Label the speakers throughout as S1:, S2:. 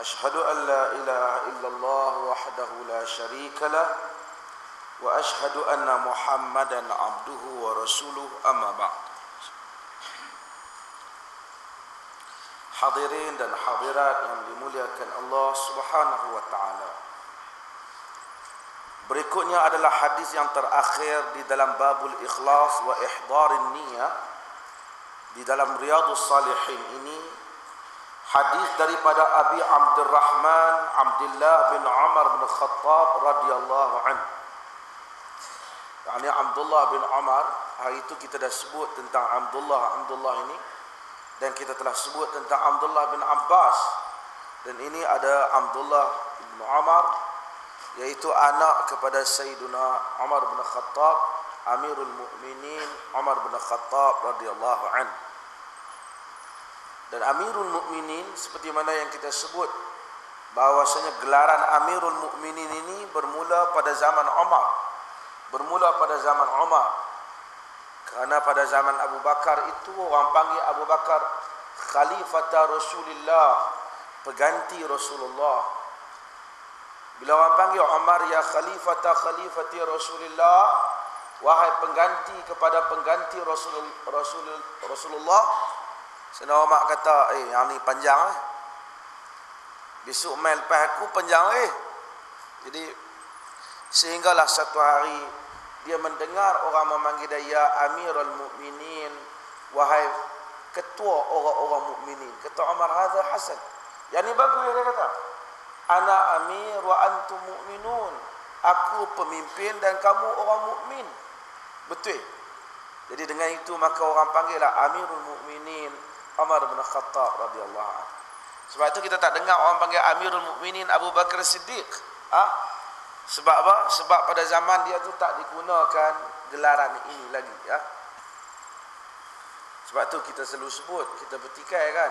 S1: أشهد أن لا إله إلا الله وحده لا شريك له وأشهد أن محمدا عبده ورسوله أما بعد Hadirin dan hadirat yang dimuliakan Allah Subhanahu wa taala. Berikutnya adalah hadis yang terakhir di dalam babul ikhlas wa ihdarin niyyah di dalam Riyadhus Salihin ini hadis daripada Abi Abdurrahman Abdullah bin Umar bin Khattab radhiyallahu anhu. Yani Abdullah bin Umar hari itu kita dah sebut tentang Abdullah Abdullah ini. Dan kita telah sebut tentang Abdullah bin Abbas. Dan ini ada Abdullah bin Umar yaitu anak kepada Sayyiduna Umar bin Khattab Amirul Mukminin Umar bin Khattab radhiyallahu anhu dan Amirul Mukminin seperti mana yang kita sebut bahwasanya gelaran Amirul Mukminin ini bermula pada zaman Umar bermula pada zaman Umar kerana pada zaman Abu Bakar itu orang panggil Abu Bakar Khalifata Rasulullah, peganti Rasulullah. Bila orang panggil Umar ya Khalifata Khalifati Rasulullah, wahai pengganti kepada pengganti Rasul Rasul Rasulullah. Senang mak kata, eh yang ni panjang eh. Besok main lepas aku panjang eh. Jadi sehinggalah satu hari dia mendengar orang memanggil dia ya Amirul Mukminin. Wahai ketua orang-orang mukminin. Kata Umar hadza hasan. Yang ini bagus dia kata. Ana amir wa antum mukminun. Aku pemimpin dan kamu orang mukmin. Betul? Jadi dengan itu maka orang panggillah Amirul Mukminin Umar bin Khattab radhiyallahu anhu sebab itu kita tak dengar orang panggil Amirul Mukminin Abu Bakar Siddiq ah sebab apa? Sebab pada zaman dia tu tak digunakan gelaran ini lagi ya. Sebab tu kita selalu sebut, kita petikai kan.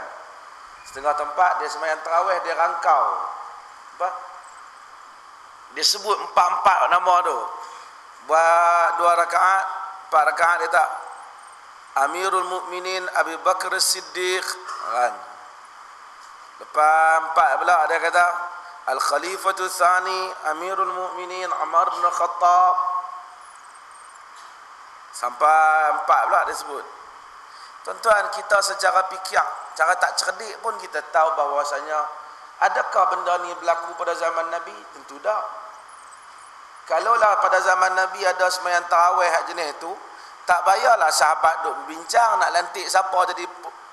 S1: Setengah tempat dia sembahyang tarawih dia rangkau. Apa? Dia sebut empat-empat nama tu. Buat dua rakaat, empat rakaat dia tak. Amirul Mukminin Abi Bakar Siddiq kan. Lepas empat pula dia kata Al-Khalifatu Thani Amirul Mukminin Umar bin Khattab Sampai empat pula dia sebut Tuan-tuan kita secara fikir Cara tak cerdik pun kita tahu bahawasanya Adakah benda ni berlaku pada zaman Nabi? Tentu tak Kalaulah pada zaman Nabi ada semayang tarawih jenis itu Tak bayarlah sahabat duk berbincang Nak lantik siapa jadi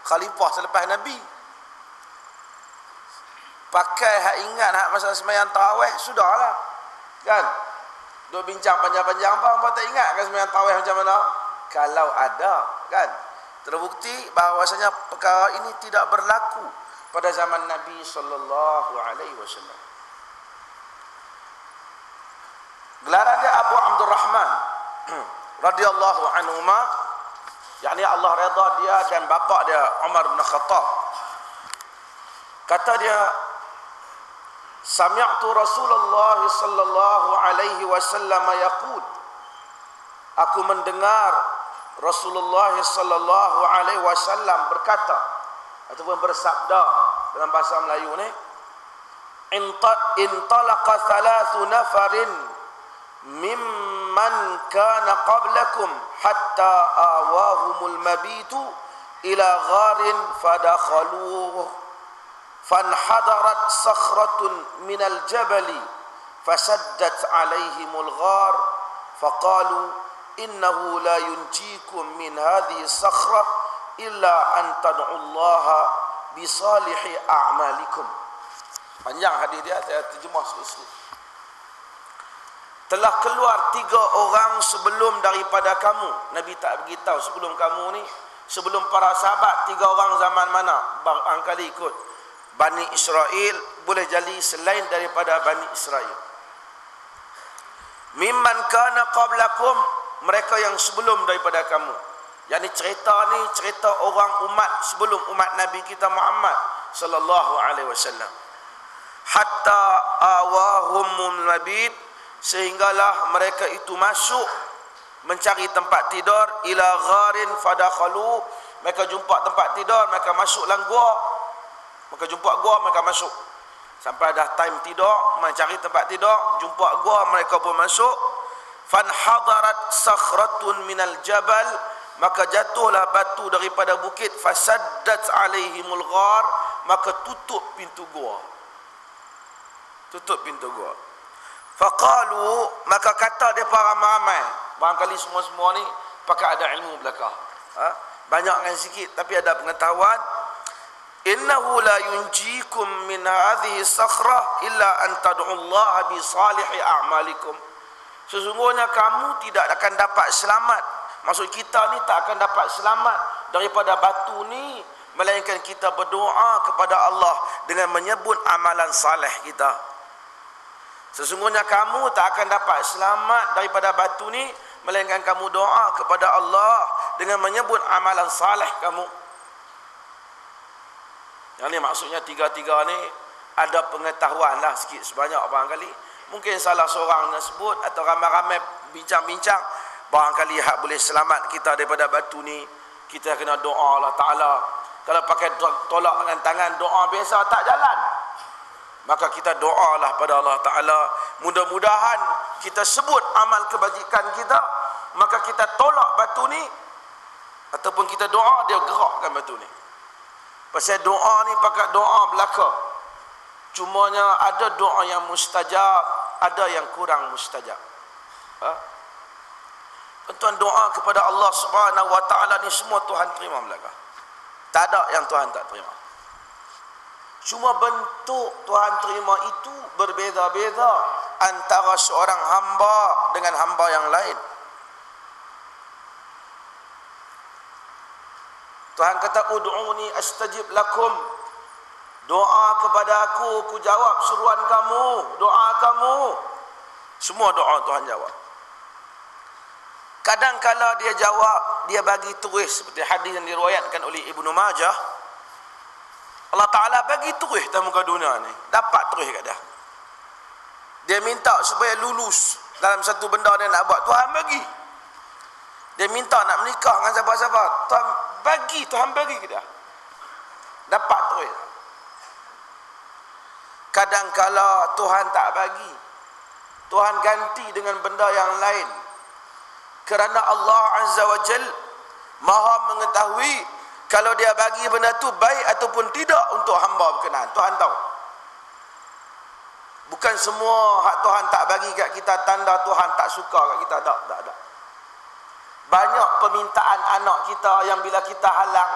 S1: khalifah selepas Nabi. Pakai hak ingat hak masa sembahyang tarawih sudahlah. Kan? Duk bincang panjang-panjang apa apa tak ingat kan sembahyang tarawih macam mana? Kalau ada kan? Terbukti bahawasanya perkara ini tidak berlaku pada zaman Nabi sallallahu alaihi wasallam. Gelaran dia Abu Abdul Rahman radhiyallahu anhu ma yakni Allah redha dia dan bapa dia Umar bin Khattab. Kata dia Sami'tu Rasulullah sallallahu alaihi wasallam yaqul. Aku mendengar Rasulullah sallallahu alaihi wasallam berkata ataupun bersabda dalam bahasa Melayu ni intalaqa thalathu nafarin mimman kana qablakum hatta awahumul mabitu ila gharin fadakhalu fanhadarat sakhratun minal jabali fasaddat alaihimul ghar faqalu innahu la yunjikum min hadhihi sakhra illa an Allah bi salihi a'malikum. Panjang hadis dia saya terjemah sikit-sikit telah keluar tiga orang sebelum daripada kamu. Nabi tak beritahu sebelum kamu ni. Sebelum para sahabat, tiga orang zaman mana? Barangkali ikut Bani Israel boleh jadi selain daripada Bani Israel. Mimman kana qablakum mereka yang sebelum daripada kamu. Yang ni cerita ni cerita orang umat sebelum umat Nabi kita Muhammad sallallahu alaihi wasallam. Hatta awahum mabit sehinggalah mereka itu masuk mencari tempat tidur. Ila gharin fadakhalu. Mereka jumpa tempat tidur mereka masuk dalam gua. Mereka jumpa gua mereka masuk. Sampai dah time tidur mencari tempat tidur jumpa gua mereka pun masuk. Fan hadarat sakhratun minal jabal. Maka jatuhlah batu daripada bukit. Fasaddat alaihimul ghar. Maka tutup pintu gua. Tutup pintu gua faqalu maka kata dia para ramai Barangkali semua-semua ni pakai ada ilmu belakang. Ha? Banyak kan sikit tapi ada pengetahuan. Innahu la yunjikum min hadhihi sakhrah illa an tad'u Allah bi salihi a'malikum. Sesungguhnya kamu tidak akan dapat selamat. Maksud kita ni tak akan dapat selamat daripada batu ni melainkan kita berdoa kepada Allah dengan menyebut amalan saleh kita. Sesungguhnya kamu tak akan dapat selamat daripada batu ni melainkan kamu doa kepada Allah dengan menyebut amalan saleh kamu. Yang ni maksudnya tiga-tiga ni ada pengetahuan lah sikit sebanyak barangkali. Mungkin salah seorang yang sebut atau ramai-ramai bincang-bincang. Barangkali hak boleh selamat kita daripada batu ni. Kita kena doa Allah Ta'ala. Kalau pakai tolak dengan tangan doa biasa tak jalan. Maka kita doalah pada Allah Ta'ala. Mudah-mudahan kita sebut amal kebajikan kita maka kita tolak batu ni ataupun kita doa dia gerakkan batu ni pasal doa ni pakai doa belaka cumanya ada doa yang mustajab ada yang kurang mustajab ha? Tuan doa kepada Allah Subhanahu wa taala ni semua Tuhan terima belaka. Tak ada yang Tuhan tak terima. Cuma bentuk Tuhan terima itu berbeza-beza antara seorang hamba dengan hamba yang lain. Tuhan kata ud'uni astajib lakum. Doa kepada aku, aku jawab seruan kamu, doa kamu. Semua doa Tuhan jawab. Kadang kala dia jawab, dia bagi tulis seperti hadis yang diriwayatkan oleh Ibnu Majah. Allah Taala bagi tulis dalam muka dunia ni. Dapat tulis kat dia. Dia minta supaya lulus dalam satu benda dia nak buat. Tuhan bagi. Dia minta nak menikah dengan siapa-siapa. Tuhan bagi, Tuhan bagi ke dia. Dapat terus. Kadang-kala Tuhan tak bagi. Tuhan ganti dengan benda yang lain. Kerana Allah Azza wa Jal maha mengetahui kalau dia bagi benda tu baik ataupun tidak untuk hamba berkenaan. Tuhan tahu. Bukan semua hak Tuhan tak bagi kat kita tanda Tuhan tak suka kat kita. Tak, tak, tak banyak permintaan anak kita yang bila kita halang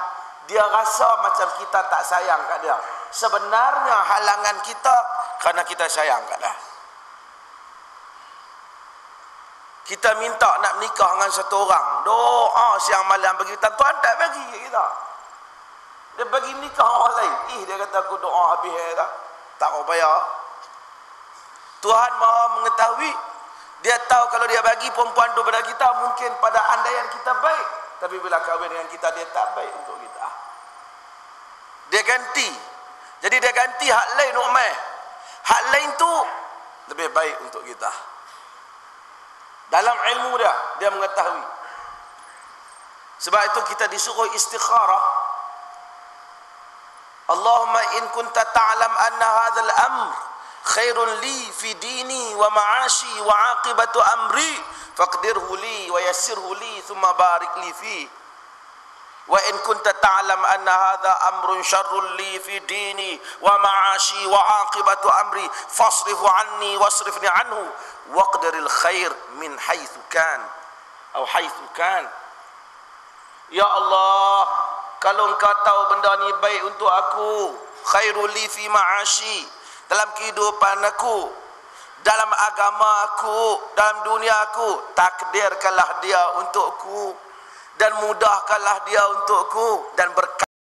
S1: dia rasa macam kita tak sayang kat dia sebenarnya halangan kita kerana kita sayang kat dia kita minta nak menikah dengan satu orang doa siang malam bagi Tuhan tak bagi kita dia bagi nikah orang lain ih dia kata aku doa habis tak tak apa Tuhan maha mengetahui dia tahu kalau dia bagi perempuan tu pada kita mungkin pada andaian kita baik. Tapi bila kahwin dengan kita dia tak baik untuk kita. Dia ganti. Jadi dia ganti hak lain umai. Hak lain tu lebih baik untuk kita. Dalam ilmu dia dia mengetahui. Sebab itu kita disuruh istikharah. Allahumma in kunta ta'lam anna hadzal amr khairun li fi dini wa ma'ashi wa aqibatu amri faqdirhu li wa yassirhu li thumma barik li fi wa in kunta ta'lam anna hadha amrun sharrun li fi dini wa ma'ashi wa aqibatu amri fasrifu anni wasrifni anhu waqdiril khair min haythu kan atau haythu kan. Ya Allah kalau engkau tahu benda ni baik untuk aku khairul li fi ma'ashi dalam kehidupan aku dalam agama aku dalam dunia aku takdirkanlah dia untukku dan mudahkanlah dia untukku dan berkat